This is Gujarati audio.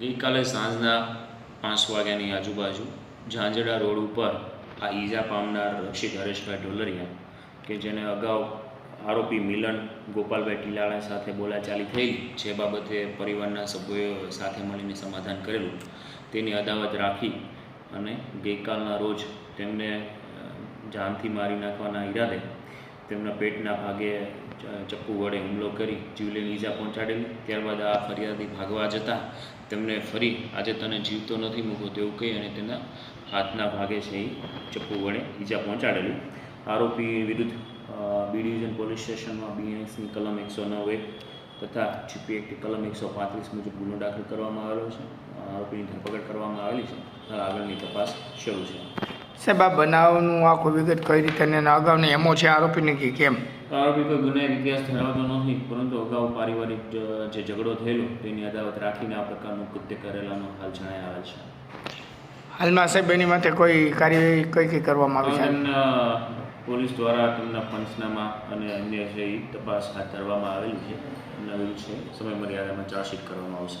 ગઈકાલે સાંજના પાંચ વાગ્યાની આજુબાજુ ઝાંઝડા રોડ ઉપર આ ઈજા પામનાર રક્ષિત હરેશભાઈ ઢોલરિયા કે જેને અગાઉ આરોપી મિલન ગોપાલભાઈ ટીલાળા સાથે બોલાચાલી થઈ, જે બાબતે પરિવારના સભ્યોએ સાથે મળીને સમાધાન કરેલું, તેની અદાવત રાખી અને ગઈકાલના રોજ તેમને જાનથી મારી નાખવાના ઈરાદે તેમના પેટના ભાગે ચપ્પુ વડે હુમલો કરી જીવલેણ ઈજા પહોંચાડેલી. ત્યારબાદ આ ફરિયાદી ભાગવા જતાં તેમને ફરી આજે તને જીવતો નથી મૂકો તેવું કહી અને તેના હાથના ભાગે છે એ ચપ્પુ વડે ઈજા પહોંચાડેલી. આરોપી વિરુદ્ધ બી ડિવિઝન પોલીસ સ્ટેશનમાં બીએનએસની કલમ એકસો નવ તથા જીપી એક્ટ કલમ એકસો પાંત્રીસ મુજબ ગુનો દાખલ કરવામાં આવેલો છે. આરોપીની ધરપકડ કરવામાં આવેલી છે. આગળની તપાસ શરૂ છે. સાહેબ આ બનાવનું આખો વિગત કઈ રીતે અને અગાઉની એમો છે આરોપીની કે કેમ? આરોપી કોઈ ગુનાહિત ઇતિહાસ ધરાવતો નથી પરંતુ અગાઉ પારિવારિક જે ઝઘડો થયેલો તેની અદાવત રાખીને આ પ્રકારનું કૃત્ય કરેલાનો હાલ જણાઈ આવે છે. હાલમાં સાહેબ એની માટે કોઈ કાર્યવાહી કઈ કઈ કરવામાં આવી છે? પોલીસ દ્વારા તેમના પંચનામા અને અન્ય જે તપાસ હાથ ધરવામાં આવેલી છે નવી છે સમય મર્યાદામાં ચાર્જશીટ કરવામાં આવશે.